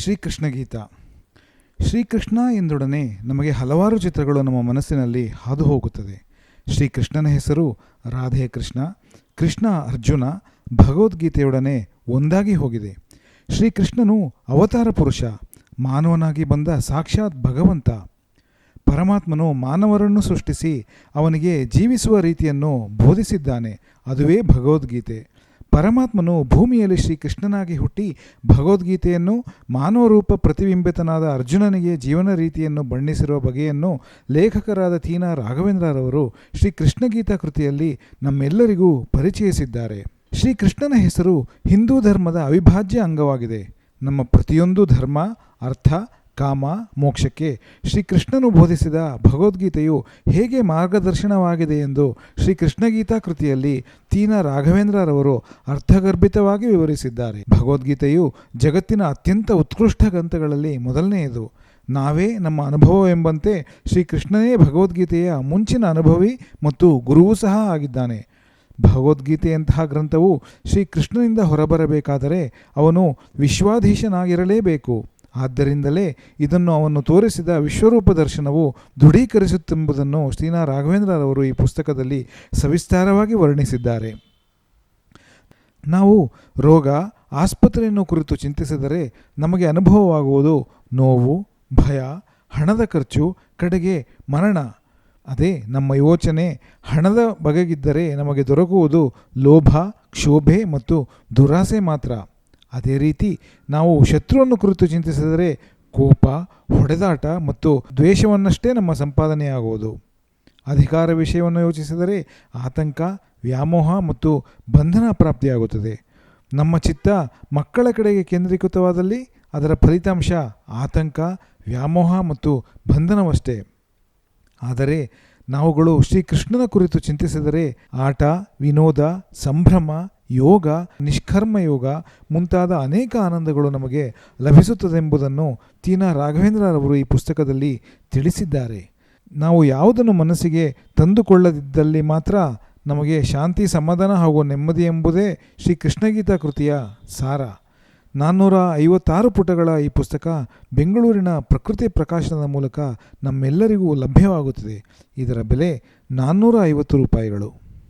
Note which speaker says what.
Speaker 1: ಶ್ರೀಕೃಷ್ಣ ಗೀತ. ಶ್ರೀಕೃಷ್ಣ ಎಂದೊಡನೆ ನಮಗೆ ಹಲವಾರು ಚಿತ್ರಗಳು ನಮ್ಮ ಮನಸ್ಸಿನಲ್ಲಿ ಹಾದು ಹೋಗುತ್ತದೆ. ಶ್ರೀಕೃಷ್ಣನ ಹೆಸರು ರಾಧೆ ಕೃಷ್ಣ ಕೃಷ್ಣ ಅರ್ಜುನ ಭಗವದ್ಗೀತೆಯೊಡನೆ ಒಂದಾಗಿ ಹೋಗಿದೆ. ಶ್ರೀಕೃಷ್ಣನು ಅವತಾರ ಪುರುಷ, ಮಾನವನಾಗಿ ಬಂದ ಸಾಕ್ಷಾತ್ ಭಗವಂತ. ಪರಮಾತ್ಮನು ಮಾನವರನ್ನು ಸೃಷ್ಟಿಸಿ ಅವನಿಗೆ ಜೀವಿಸುವ ರೀತಿಯನ್ನು ಬೋಧಿಸಿದ್ದಾನೆ. ಅದುವೇ ಭಗವದ್ಗೀತೆ. ಪರಮಾತ್ಮನು ಭೂಮಿಯಲ್ಲಿ ಶ್ರೀಕೃಷ್ಣನಾಗಿ ಹುಟ್ಟಿ ಭಗವದ್ಗೀತೆಯನ್ನು ಮಾನವ ರೂಪ ಪ್ರತಿಬಿಂಬಿತನಾದ ಅರ್ಜುನನಿಗೆ ಜೀವನ ರೀತಿಯನ್ನು ಬಣ್ಣಿಸಿರುವ ಬಗೆಯನ್ನು ಲೇಖಕರಾದ ತೀನಾ ರಾಘವೇಂದ್ರರವರು ಶ್ರೀ ಗೀತಾ ಕೃತಿಯಲ್ಲಿ ನಮ್ಮೆಲ್ಲರಿಗೂ ಪರಿಚಯಿಸಿದ್ದಾರೆ. ಶ್ರೀಕೃಷ್ಣನ ಹೆಸರು ಹಿಂದೂ ಧರ್ಮದ ಅವಿಭಾಜ್ಯ ಅಂಗವಾಗಿದೆ. ನಮ್ಮ ಪ್ರತಿಯೊಂದು ಧರ್ಮ, ಅರ್ಥ ಕಾಮ ಮೋಕ್ಷಕ್ಕೆ ಶ್ರೀಕೃಷ್ಣನು ಬೋಧಿಸಿದ ಭಗವದ್ಗೀತೆಯು ಹೇಗೆ ಮಾರ್ಗದರ್ಶನವಾಗಿದೆ ಎಂದು ಶ್ರೀಕೃಷ್ಣಗೀತಾ ಕೃತಿಯಲ್ಲಿ ತೀನ ರಾಘವೇಂದ್ರರವರು ಅರ್ಥಗರ್ಭಿತವಾಗಿ ವಿವರಿಸಿದ್ದಾರೆ. ಭಗವದ್ಗೀತೆಯು ಜಗತ್ತಿನ ಅತ್ಯಂತ ಉತ್ಕೃಷ್ಟ ಗ್ರಂಥಗಳಲ್ಲಿ ಮೊದಲನೆಯದು. ನಾವೇ ನಮ್ಮ ಅನುಭವವೆಂಬಂತೆ ಶ್ರೀಕೃಷ್ಣನೇ ಭಗವದ್ಗೀತೆಯ ಮುಂಚಿನ ಅನುಭವಿ ಮತ್ತು ಗುರುವೂ ಸಹ ಆಗಿದ್ದಾನೆ. ಭಗವದ್ಗೀತೆಯಂತಹ ಗ್ರಂಥವು ಶ್ರೀಕೃಷ್ಣನಿಂದ ಹೊರಬರಬೇಕಾದರೆ ಅವನು ವಿಶ್ವಾಧೀಶನಾಗಿರಲೇಬೇಕು. ಆದ್ದರಿಂದಲೇ ಇದನ್ನು ಅವನು ತೋರಿಸಿದ ವಿಶ್ವರೂಪ ದರ್ಶನವು ದೃಢೀಕರಿಸುತ್ತೆಂಬುದನ್ನು ಶ್ರೀನಾ ರಾಘವೇಂದ್ರರವರು ಈ ಪುಸ್ತಕದಲ್ಲಿ ಸವಿಸ್ತಾರವಾಗಿ ವರ್ಣಿಸಿದ್ದಾರೆ. ನಾವು ರೋಗ, ಆಸ್ಪತ್ರೆಯನ್ನು ಕುರಿತು ಚಿಂತಿಸಿದರೆ ನಮಗೆ ಅನುಭವವಾಗುವುದು ನೋವು, ಭಯ, ಹಣದ ಖರ್ಚು, ಕಡೆಗೆ ಮರಣ. ಅದೇ ನಮ್ಮ ಯೋಚನೆ, ಹಣದ ಬಗೆಗಿದ್ದರೆ ನಮಗೆ ದೊರಕುವುದು ಲೋಭ, ಕ್ಷೋಭೆ ಮತ್ತು ದುರಾಸೆ ಮಾತ್ರ. ಅದೇ ರೀತಿ ನಾವು ಶತ್ರುವನ್ನು ಕುರಿತು ಚಿಂತಿಸಿದರೆ ಕೋಪ, ಹೊಡೆದಾಟ ಮತ್ತು ದ್ವೇಷವನ್ನಷ್ಟೇ ನಮ್ಮ ಸಂಪಾದನೆಯಾಗುವುದು. ಅಧಿಕಾರ ವಿಷಯವನ್ನು ಯೋಚಿಸಿದರೆ ಆತಂಕ, ವ್ಯಾಮೋಹ ಮತ್ತು ಬಂಧನ ಪ್ರಾಪ್ತಿಯಾಗುತ್ತದೆ. ನಮ್ಮ ಚಿತ್ತ ಮಕ್ಕಳ ಕಡೆಗೆ ಕೇಂದ್ರೀಕೃತವಾದಲ್ಲಿ ಅದರ ಫಲಿತಾಂಶ ಆತಂಕ, ವ್ಯಾಮೋಹ ಮತ್ತು ಬಂಧನವಷ್ಟೇ. ಆದರೆ ನಾವುಗಳು ಶ್ರೀಕೃಷ್ಣನ ಕುರಿತು ಚಿಂತಿಸಿದರೆ ಆಟ, ವಿನೋದ, ಸಂಭ್ರಮ ಯೋಗ, ನಿಷ್ಕರ್ಮ ಯೋಗ ಮುಂತಾದ ಅನೇಕ ಆನಂದಗಳು ನಮಗೆ ಲಭಿಸುತ್ತದೆಂಬುದನ್ನು ತೀನಾ ರಾಘವೇಂದ್ರರವರು ಈ ಪುಸ್ತಕದಲ್ಲಿ ತಿಳಿಸಿದ್ದಾರೆ. ನಾವು ಯಾವುದನ್ನು ಮನಸ್ಸಿಗೆ ತಂದುಕೊಳ್ಳದಿದ್ದಲ್ಲಿ ಮಾತ್ರ ನಮಗೆ ಶಾಂತಿ, ಸಮಾಧಾನ ಹಾಗೂ ನೆಮ್ಮದಿ ಎಂಬುದೇ ಶ್ರೀ ಕೃಷ್ಣಗೀತಾ ಕೃತಿಯ ಸಾರ. ನಾನ್ನೂರ ಐವತ್ತಾರು ಪುಟಗಳ ಈ ಪುಸ್ತಕ ಬೆಂಗಳೂರಿನ ಪ್ರಕೃತಿ ಪ್ರಕಾಶನದ ಮೂಲಕ ನಮ್ಮೆಲ್ಲರಿಗೂ ಲಭ್ಯವಾಗುತ್ತದೆ. ಇದರ ಬೆಲೆ ನಾನ್ನೂರ ಐವತ್ತು ರೂಪಾಯಿಗಳು.